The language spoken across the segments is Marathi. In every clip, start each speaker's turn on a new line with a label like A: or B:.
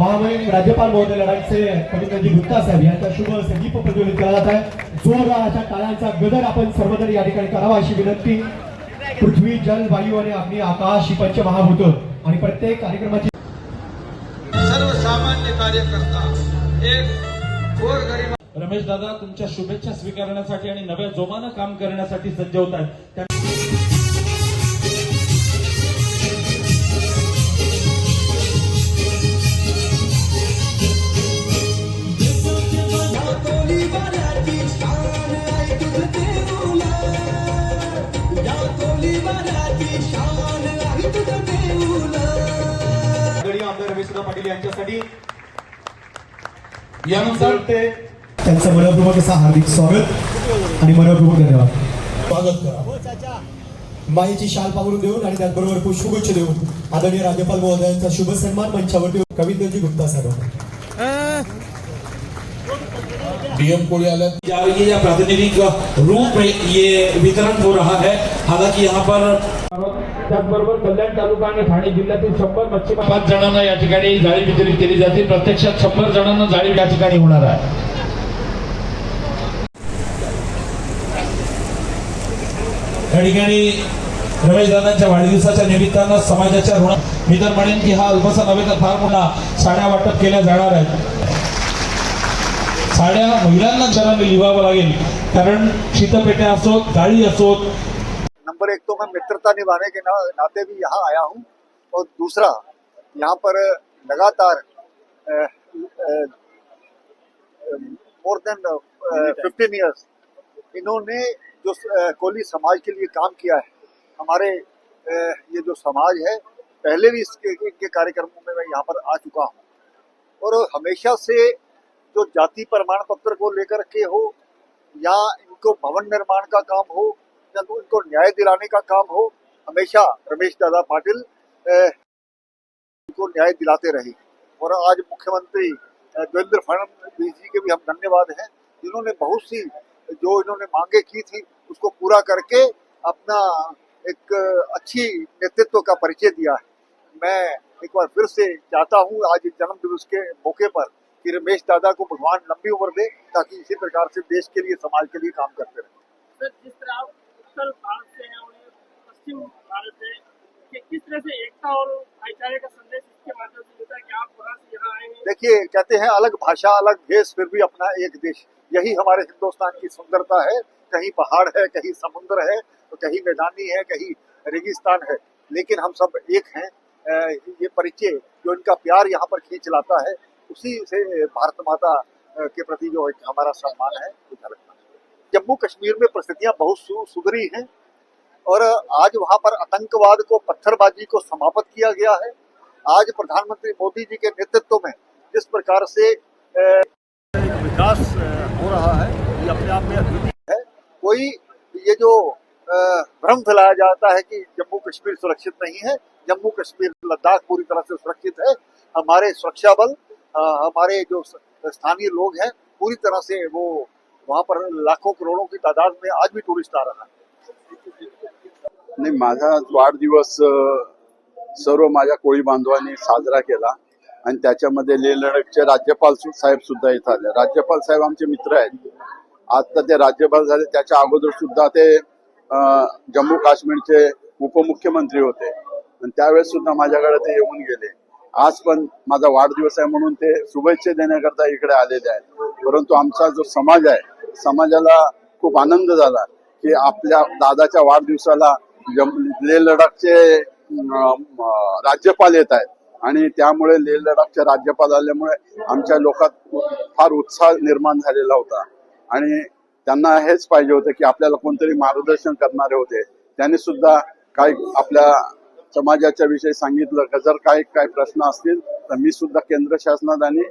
A: राज्यपाल महोदय लढाईचे कविताजी गुप्ता साहेब यांचा शुभ दीप प्रज्वलित केला जात आहे जोरदार अशा टाळ्यांचा गदर आपण सर्वजण या ठिकाणी करावा अशी विनंती. पृथ्वी जल वायू आणि अग्नी आकाश ही पंचमहाभूत आणि प्रत्येक कार्यक्रमाची
B: सर्वसामान्य कार्यकर्ता एक गोर गरीब
C: रमेश दादा तुमच्या शुभेच्छा स्वीकारण्यासाठी आणि नव्या जोमानं काम करण्यासाठी सज्ज होत आहेत.
A: यांच्यासाठी.
C: यानुसार
A: ते त्यांचं मनपूर्वक असं हार्दिक स्वागत आणि मनपूर्वक धन्यवाद.
B: स्वागत करा.
A: माईची शाल पांघरून देऊन आणि त्याचबरोबर पुष्पगुच्छ देऊन आदरणीय राज्यपाल महोदयांचा शुभ सन्मान मंचावरती कविंद्रजी गुप्ता साहेब.
B: डीएम कोळी आल्या
C: ये या प्रातिनिधिक रूप में ये वितरण हो रहा है। हालांकि यहाँ पर त्याचबरोबर कल्याण तालुका आणि ठाणे जिल्ह्यातील शंभर मच्छीमार पाच जणांना या ठिकाणी जाळी वितरित केली जाते. प्रत्यक्षात शंभर जणांना जाळी या ठिकाणी होणार आहे. या ठिकाणी रमेश दादांच्या वाढदिवसाच्या निमित्तानं समाजाच्या ऋण मी तर म्हणेन की हा अल्पसा नव्हे तर फार मोठा साड्या वाटप केल्या जाणार आहेत. साड्या महिलांना जनाने लिहावं लागेल. कारण शीतपेट्या असोत जाळी असोत.
D: नंबर एक तो मैं मित्रता निभाने के ना, नाते भी यहाँ आया हूँ. और दूसरा यहाँ पर लगातार मोर देन फिफ्टीन इयर्स इन्होंने जो कोली समाज के लिए काम किया है हमारे ये जो समाज है पहले भी इसके इनके कार्यक्रमों में मैं यहाँ पर आ चुका हूँ। और हमेशा से जो जाति प्रमाण पत्र को लेकर के हो, या इनको भवन निर्माण का काम हो, या तो इनको न्याय दिलाने का काम हो, हमेशा रमेश दादा पाटिल इनको न्याय दिलाते रहे। और आज मुख्यमंत्री देवेंद्र फडणवीस जी के भी हम धन्यवाद हैं। जिन्होंने बहुत सी, जो इन्होंने मांगे की थी, उसको पूरा करके अपना एक अच्छी नेतृत्व का परिचय दिया है। मैं एक बार फिर से चाहता हूँ, आज जन्म दिवस के मौके पर कि रमेश दादा को भगवान लंबी उम्र दे ताकि इसी प्रकार से देश के लिए समाज के लिए काम करते रहे।
E: सर जिस तरह उत्तर भारत से हैं और पश्चिम भारत से कि किस तरह से एकता और भाईचारे का संदेश इसके माध्यम से मिलता है कि आप वहाँ से यहाँ आए हैं?
D: देखिए कहते हैं अलग भाषा अलग देश फिर भी अपना एक देश। यही हमारे हिंदुस्तान की सुंदरता है। कहीं पहाड़ है कहीं समुद्र है तो कहीं मैदानी है कहीं रेगिस्तान है। लेकिन हम सब एक हैं। ये परिचय जो इनका प्यार यहाँ पर खींच लाता है उसी से भारत माता के प्रति जो हमारा सम्मान है झलकता है। जम्मू कश्मीर में परिस्थितियाँ बहुत सुधरी हैं और आज वहाँ पर आतंकवाद को, पत्थरबाजी को समाप्त किया गया है। आज प्रधानमंत्री मोदी जी के नेतृत्व में जिस प्रकार से विकास हो रहा है, ये अपने आप में अद्वितीय है। कोई ये जो भ्रम फैलाया जाता है कि जम्मू कश्मीर सुरक्षित नहीं है, जम्मू कश्मीर लद्दाख पूरी तरह से सुरक्षित है, हमारे सुरक्षा बल हमारे जो स्थानीय लोग हैं पूरी तरह से वो वहाँ पर लाखों करोड़ों की तादाद में आज भी टूरिस्ट आ रहा है।
F: नाही माझा वाढदिवस सर्व माझ्या कोळी बांधवांनी साजरा केला आणि त्याच्यामध्ये लेह लडाखचे राज्यपाल साहेब सुद्धा इथं आले. राज्यपाल साहेब आमचे मित्र आहेत. आता ते राज्यपाल झाले त्याच्या अगोदर सुद्धा ते जम्मू काश्मीरचे उपमुख्यमंत्री होते. आणि त्यावेळेस सुद्धा माझ्याकडे ते येऊन गेले. आज पण माझा वाढदिवस आहे म्हणून ते शुभेच्छा देण्याकरता इकडे आलेले आहेत. परंतु आमचा जो समाज आहे समाजाला खूप आनंद झाला की आपल्या दादाच्या वाढदिवसाला लेह लडाखचे राज्यपाल येत आहेत. आणि त्यामुळे लेह लडाखचे राज्यपाल आल्यामुळे आमच्या लोकात फार उत्साह निर्माण झालेला होता. आणि त्यांना हेच पाहिजे होतं की आपल्याला कोणतरी मार्गदर्शन करणारे होते. त्यांनी सुद्धा काही आपल्या समाजाच्या विषयी सांगितलं का जर काही काही प्रश्न असतील तर मी सुद्धा केंद्र शासनात आणि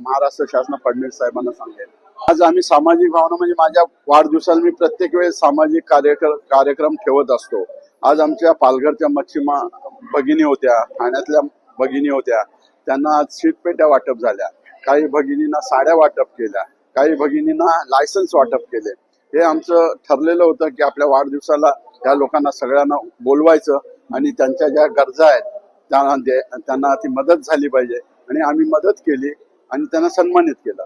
F: महाराष्ट्र शासन फडणवीस साहेबांना सांगेल आज आम्ही सामाजिक भावना म्हणजे माझ्या वाढदिवसाला मी प्रत्येक वेळेस सामाजिक कार्यक्रम कार्यक्रम ठेवत असतो. आज आमच्या पालघरच्या मच्छीमा भगिनी होत्या ठाण्यातल्या भगिनी होत्या. त्यांना आज शीटपेट्या वाटप झाल्या. काही भगिनींना साड्या वाटप केल्या. काही भगिनींना लायसन्स वाटप केले. हे आमचं ठरलेलं होतं की आपल्या वाढदिवसाला या लोकांना सगळ्यांना बोलवायचं. आणि त्यांच्या ज्या गरजा आहेत त्यांना त्यांना ती मदत झाली पाहिजे. आणि आम्ही मदत केली आणि त्यांना सन्मानित केलं.